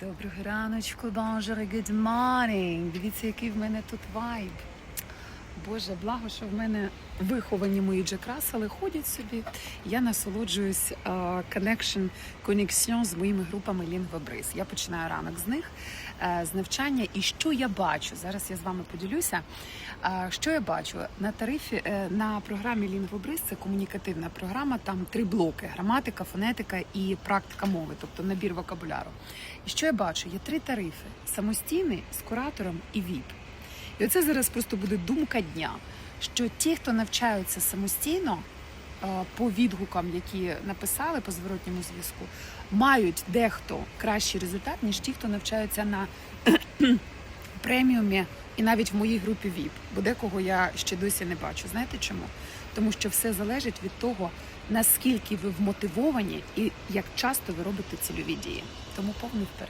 Доброго раночку, бонжери, good morning. Дивіться, який в мене тут вайб. Боже, благо, що в мене виховані мої джекрасали, ходять собі. Я насолоджуюсь а, connection, connection з моїми групами Lingvabris. Я починаю ранок з них, е, з навчання. І що я бачу? Зараз я з вами поділюся. А, Що я бачу на тарифі е, на програмі Lingvabris, це комунікативна програма. Там три блоки: граматика, фонетика і практика мови, тобто набір вокабуляру. І що я бачу? Є три тарифи: самостійний з куратором і ВІП. І оце зараз просто буде думка дня, що ті, хто навчаються самостійно е, по відгукам, які написали по зворотньому зв'язку, мають дехто кращий результат, ніж ті, хто навчаються на преміумі і навіть в моїй групі VIP, бо декого я ще досі не бачу. Знаєте чому? Тому що все залежить від того, наскільки ви вмотивовані і як часто ви робите цільові дії. Тому повний вперед.